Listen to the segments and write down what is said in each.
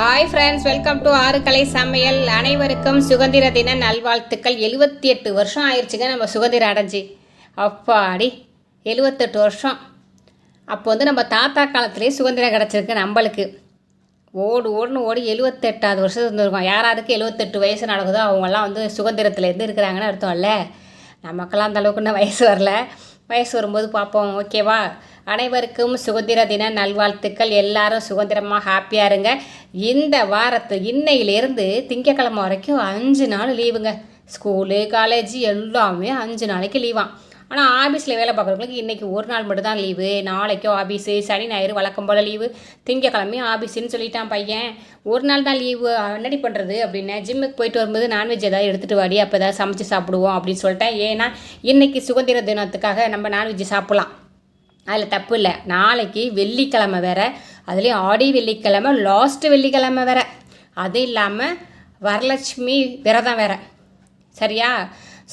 Hi friends welcome to ஆறு கலை சமையல் அனைவருக்கும் சுதந்திர தின நல்வாழ்த்துக்கள். எழுபத்தி எட்டு வருஷம் ஆயிடுச்சுங்க நம்ம சுதந்திரம் அடைஞ்சி. அப்பாடி எழுபத்தெட்டு வருஷம். அப்போ வந்து நம்ம தாத்தா காலத்துலேயே சுதந்திரம் கிடச்சிருக்கு நம்மளுக்கு. ஓடு ஓடுன்னு ஓடி எழுபத்தெட்டாவது வருஷம் இருந்திருக்கோம் யாராருக்கு எழுபத்தெட்டு வயசு நடக்குதோ அவங்கெல்லாம் வந்து சுதந்திரத்தில் இருந்து இருக்கிறாங்கன்னு அர்த்தம் இல்லை. நமக்கெல்லாம் அந்தளவுக்கு இன்னும் வயசு வரல. வயசு வரும்போது பார்ப்போம் ஓகேவா அனைவருக்கும் சுதந்திர தின நல்வாழ்த்துக்கள். எல்லாரும் சுதந்திரமாக ஹாப்பியாக இருங்க. இந்த வாரத்து இன்னையிலேருந்து திங்கக்கிழமை வரைக்கும் அஞ்சு நாள் லீவுங்க ஸ்கூலு காலேஜ் எல்லாமே அஞ்சு நாளைக்கு லீவாம் ஆனால் ஆஃபீஸில் வேலை பார்க்குறவங்களுக்கு இன்றைக்கி ஒரு நாள் மட்டும் தான் லீவு நாளைக்கும் ஆஃபீஸு சனி ஞாயிறு வழக்கம் போல் லீவு திங்கக்கிழமையும் ஆஃபீஸுன்னு சொல்லிட்டான் பையன். ஒரு நாள் தான் லீவு என்னடி பண்ணுறது அப்படின்னா. ஜிம்முக்கு போயிட்டு வரும்போது நான்வெஜ் ஏதாவது எடுத்துகிட்டு வாடி அப்போ ஏதாவது சமைச்சு சாப்பிடுவோம் அப்படின்னு சொல்லிட்டேன். ஏன்னா இன்றைக்கி சுதந்திர தினத்துக்காக நம்ம நான்வெஜ் சாப்பிட்லாம். அதில் தப்பு இல்லை. நாளைக்கு வெள்ளிக்கிழமை வேற அதுலேயும் ஆடி வெள்ளிக்கிழமை லாஸ்ட்டு வெள்ளிக்கிழமை வேற. அது இல்லாமல் வரலட்சுமி விரதம் வேற. சரியா?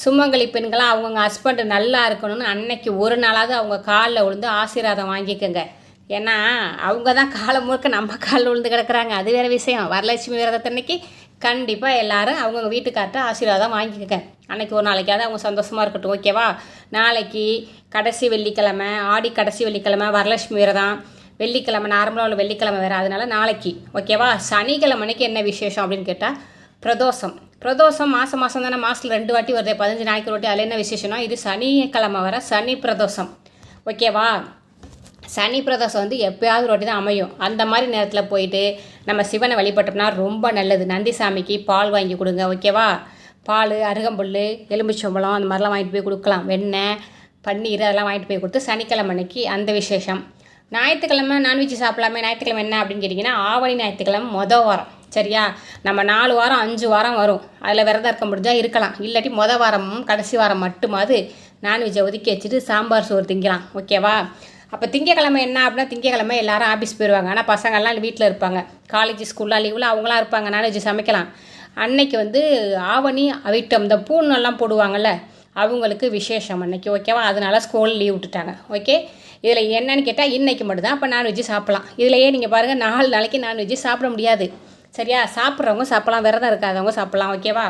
சுமங்கலி பெண்களாக அவங்கவுங்க ஹஸ்பண்டு நல்லா இருக்கணும்னு அன்னைக்கு ஒரு நாளாவது அவங்க காலில் விழுந்து ஆசீர்வாதம் வாங்கிக்கோங்க. ஏன்னா அவங்க தான் காலம் முழுக்க நம்ம காலில் விழுந்து கிடக்குறாங்க. அது வேறு விஷயம். வரலட்சுமி விரதத்தன்னைக்கு கண்டிப்பாக எல்லாரும் அவங்கவுங்க வீட்டுக்கார்ட்ட ஆசீர்வாதம் வாங்கிக்கோங்க. அன்னைக்கு ஒரு நாளைக்காவது அவங்க சந்தோஷமாக இருக்கட்டும் ஓகேவா நாளைக்கு கடைசி வெள்ளிக்கிழமை ஆடி கடைசி வெள்ளிக்கிழமை வரலட்சுமி விரதம் வெள்ளிக்கிழமை நார்மலாக உள்ள வெள்ளிக்கிழமை வேறு அதனால நாளைக்கு ஓகேவா சனிக்கிழமைக்கு என்ன விசேஷம் அப்படின்னு கேட்டால் பிரதோஷம். பிரதோஷம் மாதம் மாதம் தானே? மாதத்தில் ரெண்டு வாட்டி வருது பதினஞ்சு நாளைக்கு ஒரு வாட்டி. அதில் என்ன விசேஷம்னா இது சனிக்கிழமை வர சனி பிரதோஷம். ஓகேவா சனி பிரதோஷம் வந்து எப்போயாவது ரொட்டி தான் அமையும். அந்த மாதிரி நேரத்தில் போயிட்டு நம்ம சிவனை வழிபட்டோம்னா ரொம்ப நல்லது. நந்தி சாமிக்கு பால் வாங்கி கொடுங்க ஓகேவா பால் அருகம்புல் எலும்புச்சம்பளம் அந்த மாதிரிலாம் வாங்கிட்டு போய் கொடுக்கலாம். வெண்ணெய் பன்னீர் அதெல்லாம் வாங்கிட்டு போய் கொடுத்து சனிக்கிழமை அன்னைக்கு அந்த விசேஷம். ஞாயிற்றுக்கிழமை நான்வெஜ் சாப்பிடலாமே ஞாயிற்றுக்கிழமை என்ன அப்படின்னு கேட்டிங்கன்னா ஆவணி ஞாயிற்றுக்கிழமை மொதல் வாரம். சரியா? நம்ம நாலு வாரம் அஞ்சு வாரம் வரும். அதில் விரதம் இருக்க முடிஞ்சால் இருக்கலாம். இல்லாட்டி மொதல் வாரமும் கடைசி வாரம் மட்டுமாவது நான்வெஜ்ஜை ஒதுக்கி வச்சுட்டு சாம்பார் சோறு திங்கலாம். ஓகேவா அப்போ திங்கக்கிழமை என்ன அப்படின்னா திங்கக்கிழமை எல்லாரும் ஆஃபீஸ் போயிடுவாங்க ஆனால் பசங்கள்லாம் வீட்டில் இருப்பாங்க. காலேஜ் ஸ்கூல்லாம் லீவில் அவங்களாம் இருப்பாங்க. நான்வெஜ் சமைக்கலாம். அன்னைக்கு வந்து ஆவணி அவிட்டம் இந்த பூணெல்லாம் போடுவாங்கள்ல அவங்களுக்கு விசேஷம் அன்னைக்கு ஓகேவா அதனால் ஸ்கூல் லீவ் விட்டுட்டாங்க ஓகே இதில் என்னன்னு கேட்டால் இன்றைக்கி மட்டும்தான். அப்போ நான்வெஜ்ஜு சாப்பிட்லாம். இதிலையே நீங்கள் பாருங்கள் நாலு நாளைக்கு நான்வெஜ்ஜு சாப்பிட முடியாது. சரியா? சாப்பிட்றவங்க சாப்பிட்லாம். விரதம் இருக்காதவங்க சாப்பிட்லாம் ஓகேவா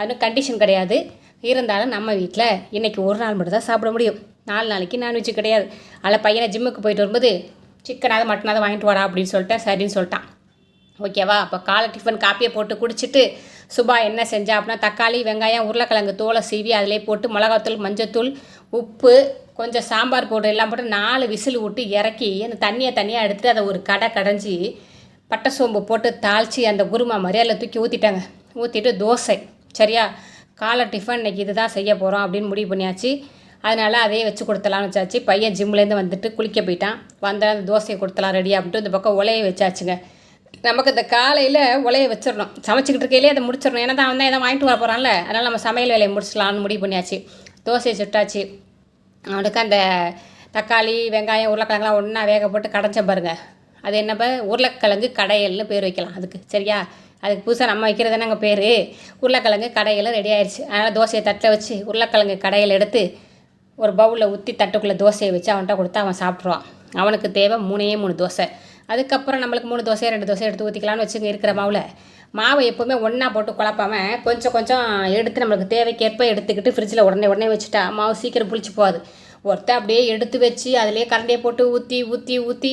அதுவும் கண்டிஷன் கிடையாது. இருந்தாலும் நம்ம வீட்டில் இன்றைக்கி ஒரு நாள் மட்டும் தான் சாப்பிட முடியும். நாலு நாளைக்கு நான்வெஜ்ஜு கிடையாது. அதில் பையனை ஜிம்முக்கு போயிட்டு வரும்போது சிக்கனாவது மட்டனாவது வாங்கிட்டு வாடா அப்படின்னு சொல்லிட்டேன் சரின்னு சொல்லிட்டான். ஓகேவா? அப்போ காலை டிஃபன் காப்பியை போட்டு குடிச்சிட்டு சுபா என்ன செஞ்சா அப்படின்னா தக்காளி வெங்காயம் உருளைக்கிழங்கு தோலை சீவி அதிலே போட்டு மிளகாத்தூள் மஞ்சத்தூள் உப்பு கொஞ்சம் சாம்பார் பவுடர் எல்லாம் போட்டு நாலு விசில் விட்டு இறக்கி அந்த தண்ணியை தனியாக எடுத்துட்டு அதை ஒரு கடை கடைஞ்சி பட்டை சோம்பு போட்டு தாளித்து அந்த குருமா மாதிரி அதில் தூக்கி ஊற்றிட்டாங்க ஊற்றிட்டு தோசை. சரியா? காலை டிஃபன் இன்றைக்கி இதுதான் செய்ய போகிறோம் அப்படின்னு முடிவு பண்ணியாச்சு. அதனால் அதையே வச்சு கொடுத்தலாம்னு வச்சாச்சு. பையன் ஜிம்லேருந்து வந்துட்டு குளிக்க போயிட்டான். வந்தால் அந்த தோசையை கொடுத்தலாம் ரெடி அப்படின்ட்டு இந்த பக்கம் உலையை வச்சாச்சுங்க. நமக்கு இந்த காலையில் உலையை வச்சிடணும். சமைச்சிக்கிட்டு இருக்கையிலே அதை முடிச்சிடணும். ஏன்னா தான் வந்தால் எதாவது வாங்கிட்டு வர போகிறான்ல அதனால் நம்ம சமையல் வேலையை முடிச்சிடலாம்னு முடிவு பண்ணியாச்சு. தோசையை சுட்டாச்சு. அவனுக்கு அந்த தக்காளி வெங்காயம் உருளைக்கிழங்குலாம் ஒன்றா வேக போட்டு கடைச்ச பாருங்கள் அது என்னப்போ உருளைக்கிழங்கு கடையல்னு பேர் வைக்கலாம் அதுக்கு. சரியா? அதுக்கு புதுசாக நம்ம வைக்கிறது என்னங்க பேர். உருளைக்கிழங்கு கடையில் ரெடி ஆயிடுச்சு அதனால் தோசையை தட்டில் வச்சு உருளைக்கிழங்கு கடையில் எடுத்து ஒரு பவுலில் ஊற்றி தட்டுக்குள்ளே தோசையை வச்சு அவன்கிட்ட கொடுத்தா அவன் சாப்பிட்ருவான் அவனுக்கு தேவை மூணே மூணு தோசை. அதுக்கப்புறம் நம்மளுக்கு மூணு தோசையை ரெண்டு தோசை எடுத்து ஊற்றிக்கலாம்னு வச்சுங்க இருக்கிற மாவில். மாவை எப்போவுமே ஒன்றா போட்டு குழப்பாம கொஞ்சம் கொஞ்சம் எடுத்து நம்மளுக்கு தேவைக்கேற்ப எடுத்துக்கிட்டு ஃப்ரிட்ஜில் உடனே உடனே வச்சுட்டா மாவு சீக்கிரம் புளிச்சு போகாது. ஒருத்தர் அப்படியே எடுத்து வச்சு அதிலே கரண்டியை போட்டு ஊற்றி ஊற்றி ஊற்றி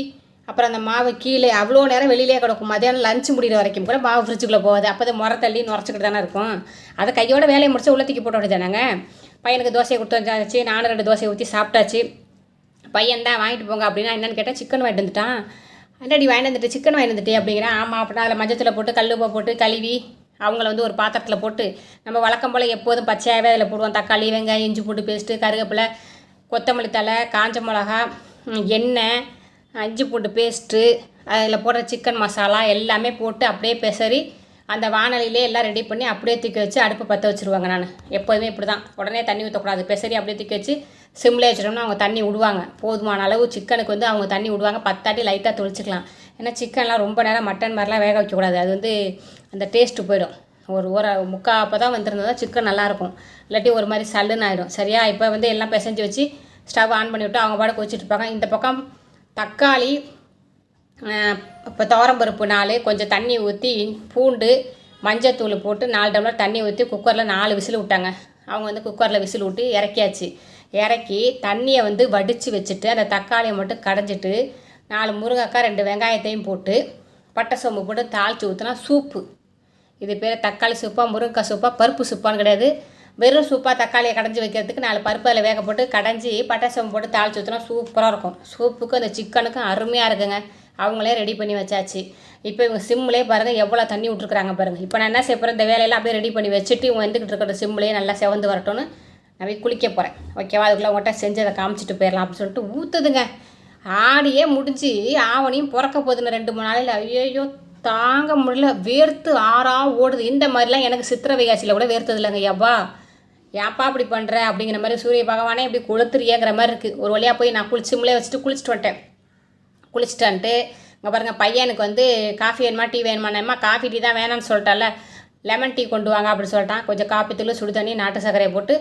அப்புறம் அந்த மாவு கீழே அவ்வளோ நேரம் வெளியிலே கிடக்கும். மதியானம் லஞ்ச் முடிகிற வரைக்கும் கூட மாவு ஃப்ரிட்ஜுக்குள்ளே போகாது. அப்போ தான் முறை தள்ளி நுரைச்சிக்கிட்டு தானே இருக்கும். அதை கையோட வேலையை முடிச்சு உள்ளத்துக்கு போட்டு விடுதானாங்க பையனுக்கு தோசையை கொடுத்து வச்சாச்சு நானும் ரெண்டு தோசையை ஊற்றி சாப்பிட்டாச்சு. பையன் தான் வாங்கிட்டு போங்க அப்படின்னா என்னென்னு கேட்டால் சிக்கன் வாங்கிட்டு வந்துட்டான். அண்டாடி வாங்கி வந்துட்டு சிக்கன் வாங்கி வந்துட்டு அப்படிங்கிறேன் ஆமாம் அப்படின்னா அதில் மஞ்சத்தில் போட்டு கல் உப்பை போட்டு கழுவி அவங்கள வந்து ஒரு பாத்திரத்தில் போட்டு நம்ம வழக்கம் போல் எப்போதும் பச்சையாகவே அதில் போடுவோம். தக்காளி வெங்காயம் இஞ்சி போட்டு பேஸ்ட்டு கருவேப்பிலை கொத்தமல்லி தழை காஞ்ச மிளகா எண்ணெய் இஞ்சி பூண்டு பேஸ்ட்டு அதில் போடுற சிக்கன் மசாலா எல்லாமே போட்டு அப்படியே பெசரி அந்த வானலிலே எல்லாம் ரெடி பண்ணி அப்படியே தூக்கி வச்சு அடுப்பு பற்ற வச்சுருவாங்க நான். எப்போதுமே இப்படி தான் உடனே தண்ணி ஊற்றக்கூடாது பெசரி அப்படியே தூக்கி வச்சு சிம்மில் வச்சிட்டோம்னா அவங்க தண்ணி விடுவாங்க. போதுமான அளவு சிக்கனுக்கு வந்து அவங்க தண்ணி விடுவாங்க. பத்தாட்டி லைட்டாக தொளிச்சிக்கலாம். ஏன்னா சிக்கன்லாம் ரொம்ப நேரம் மட்டன் மாதிரிலாம் வேக வைக்கக்கூடாது அது வந்து அந்த டேஸ்ட்டு போயிடும். ஒரு ஒரு முக்கா அப்போ தான் வந்துருந்தா சிக்கன் நல்லாயிருக்கும் இல்லாட்டி ஒரு மாதிரி சல்லுன்னு ஆகிடும் சரியா? இப்போ வந்து எல்லாம் பிசைஞ்சு வச்சு ஸ்டவ் ஆன் பண்ணி விட்டு அவங்க பாட்டுக்கு வச்சுட்டு இருப்பாங்க. இந்த பக்கம் தக்காளி இப்போ துவரம்பருப்பு நாலு கொஞ்சம் தண்ணி ஊற்றி பூண்டு மஞ்சத்தூள் போட்டு நாலு டம்ளர் தண்ணி ஊற்றி குக்கரில் நாலு விசில் விட்டாங்க. அவங்க வந்து குக்கரில் விசில் விட்டு இறக்கியாச்சு. இறக்கி தண்ணியை வந்து வடித்து வச்சுட்டு அந்த தக்காளியை மட்டும் கடைஞ்சிட்டு நாலு முருங்கைக்காய் ரெண்டு வெங்காயத்தையும் போட்டு பட்டை சோம்பு போட்டு தாளித்து ஊற்றினா சூப்பு. இது பேர் தக்காளி சூப்பாக முருங்கைக்காய் சூப்பாக பருப்பு சூப்பான்னு கிடையாது. வெறும் சூப்பாக தக்காளியை கடைஞ்சி வைக்கிறதுக்கு நாலு பருப்பு அதில் வேக போட்டு கடைஞ்சி பட்டை சோம்பு போட்டு தாளிச்சு ஊற்றினா சூப்பராக இருக்கும். சூப்புக்கும் அந்த சிக்கனுக்கும் அருமையாக இருக்குங்க. அவங்களே ரெடி பண்ணி வச்சாச்சு. இப்போ இவங்க சிம்லேயே பாருங்கள் எவ்வளோ தண்ணி விட்ருக்குறாங்க பாருங்கள் இப்போ நான் என்ன செய்ய போகிறேன் இந்த வேலையெல்லாம் அப்படியே ரெடி பண்ணி வச்சுட்டு இவங்க வந்துக்கிட்டு இருக்கிற சிம்லேயே நல்லா செவந்து வரட்டும்னு நான் போய் குளிக்க போகிறேன் ஓகேவா அதுக்குள்ளே உங்கள்கிட்ட செஞ்சு அதை காமிச்சிட்டு போயிடலாம் அப்படின்னு சொல்லிட்டு ஊற்றுதுங்க ஆடியே முடிஞ்சு ஆவணியும் பிறக்க போகுதுன்னு ரெண்டு மூணு நாளையில். ஐயோ தாங்க முடியல. வேர்த்து ஆறா ஓடுது. இந்த மாதிரிலாம் எனக்கு சித்திரை வைகாசியில் கூட வேர்த்தது இல்லைங்க. யப்பா ஏப்பா இப்படி பண்ணுற அப்படிங்கிற மாதிரி சூரிய பகவானே இப்படி கொளுத்துறியேங்கிற மாதிரி இருக்குது ஒரு வழியாக போய் நான் குளிச்சும்லே வச்சுட்டு குளிச்சுட்டு வந்துட்டேன். குளிச்சுட்டு வந்துட்டு இங்கே பாருங்கள் பையனுக்கு வந்து காஃபி வேணுமா டீ வேணுமானேம்மா காஃபி டீ தான் வேணாம்னு சொல்லிட்டால லெமன் டீ கொண்டு வாங்க அப்படின்னு சொல்லிட்டான். கொஞ்சம் காப்பி தூள் சுடு தண்ணி நாட்டு சர்க்கரையை போட்டு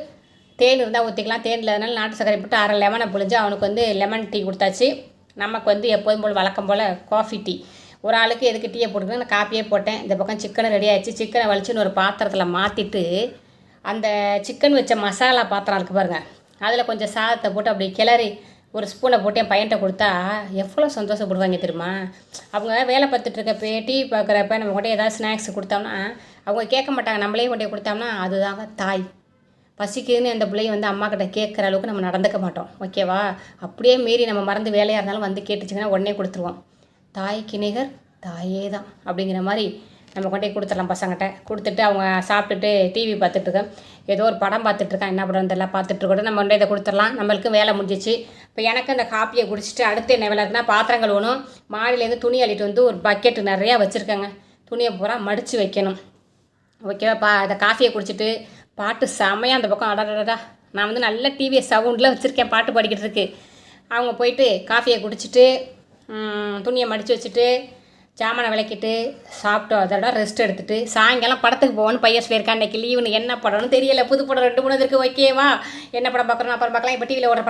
தேன் இருந்தால் ஊற்றிக்கலாம் தேன் இல்லாதனால நாட்டு சர்க்கரை போட்டு அரை லெமனை புழிஞ்சு அவனுக்கு வந்து லெமன் டீ கொடுத்தாச்சு. நமக்கு வந்து எப்போதும் போல் வழக்கம் போல் காஃபி டீ ஒரு ஆளுக்கு எதுக்கு டீயை போட்டுக்கணும்? நான் காப்பியே போட்டேன். இந்த பக்கம் சிக்கனை ரெடி ஆயிடுச்சு. சிக்கனை வலிச்சுன்னு ஒரு பாத்திரத்தில் மாற்றிட்டு அந்த சிக்கன் வச்ச மசாலா பாத்திரம் இருக்குது பாருங்கள் அதில் கொஞ்சம் சாதத்தை போட்டு அப்படி கிளறி ஒரு ஸ்பூனை போட்டு என் பையன்கிட்ட கொடுத்தா எவ்வளோ சந்தோஷப்படுவாங்க தெரியுமா? அவங்க வேலை பார்த்துட்ருக்கப்ப டீ பார்க்குறப்ப நம்ம கொண்டு ஏதாவது ஸ்நாக்ஸ் கொடுத்தோம்னா அவங்க கேட்க மாட்டாங்க. நம்மளே கொண்டே கொடுத்தோம்னா அதுதாங்க தாய். பசிக்குதுன்னு அந்த பிள்ளைய வந்து அம்மா கிட்ட கேட்குற அளவுக்கு நம்ம நடந்துக்க மாட்டோம். ஓகேவா அப்படியே மீறி நம்ம மறந்து வேலையாக இருந்தாலும் வந்து கேட்டுச்சிங்கன்னா உடனே கொடுத்துருவோம். தாய்க்கு நிகர் தாயே தான் அப்படிங்கிற மாதிரி நம்ம கொண்டே கொடுத்துடலாம் பசங்கிட்ட. கொடுத்துட்டு அவங்க சாப்பிட்டுட்டு டிவி பார்த்துட்ருக்கேன் ஏதோ ஒரு படம் பார்த்துட்ருக்கான் என்ன படம் தெரியல. பார்த்துட்ருக்கட்டும் நம்ம கொண்டே இதை கொடுத்துடலாம். நம்மளுக்கு வேலை முடிஞ்சிச்சு. இப்போ எனக்கு அந்த காப்பியை குடிச்சிட்டு அடுத்து என்ன வேலை இருக்குன்னா பாத்திரங்கள் ஒன்றும் மாடியிலேருந்து துணி அள்ளிட்டு வந்து ஒரு பக்கெட்டு நிறையா வச்சுருக்கேங்க. துணியை பூரா மடித்து வைக்கணும். ஓகேவா பா இந்த காஃபியை குடிச்சிட்டு பாட்டு செமையாக அந்த பக்கம் அடடடா நான் வந்து நல்ல டிவியை சவுண்டில் வச்சுருக்கேன். பாட்டு பாடிக்கிட்டு இருக்கு. அவங்க போயிட்டு காஃபியை குடிச்சிட்டு துணியை மடித்து வச்சுட்டு சாமானை விளக்கிட்டு சாப்பிட்டு அதோட ரெஸ்ட் எடுத்துட்டு சாயங்காலம் படத்துக்கு போவோன்னு பையன் சொல்லியிருக்கான். இன்னைக்கு லீவுன்னு என்ன படம்னு தெரியல. புது படம் ரெண்டு மூணு இருக்குது ஓகேவா என்ன படம் பார்க்குறோம் அப்புறம் பார்க்கலாம். இப்போ டிவியில் ஒரு